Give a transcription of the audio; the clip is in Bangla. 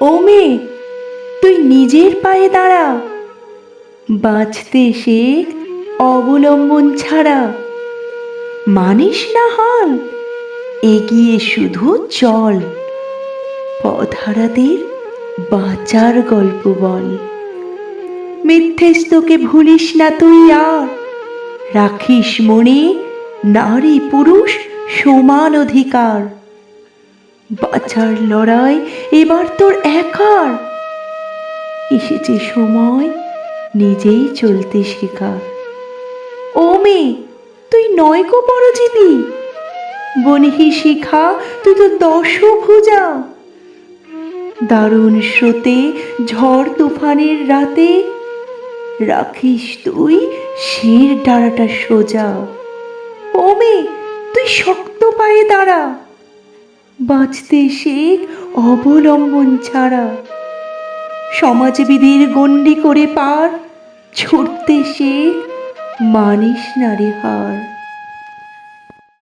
ও মেয়ে, তুই নিজের পায়ে দাঁড়া। বাঁচতে শেখ অবলম্বন ছাড়া। মানিস না হাল, এগিয়ে শুধু চল। পথহারাদের বাঁচার গল্প বল। মিথ্যেস্তকে ভুলিস না তুই আর। রাখিস মনে নারী পুরুষ সমান অধিকার। বাঁচার লড়াই এবার তোর একার। এসেছে সময় নিজেই চলতে শেখা। ও মেয়ে, তুই নয় গো পরজীবী বনিহি শিখা, তুই তো দশভুজা দারুণ স্রোতে ঝড় তুফানের রাতে রাখিস তুই শির ডাড়াটা সোজা। ও মেয়ে, তুই শক্ত পায়ে দাঁড়া। বাঁচতে শেখ অবলম্বন ছাড়া। সমাজবিধির গণ্ডি করে পার ছুটতে শেখ মানিস নারী হার।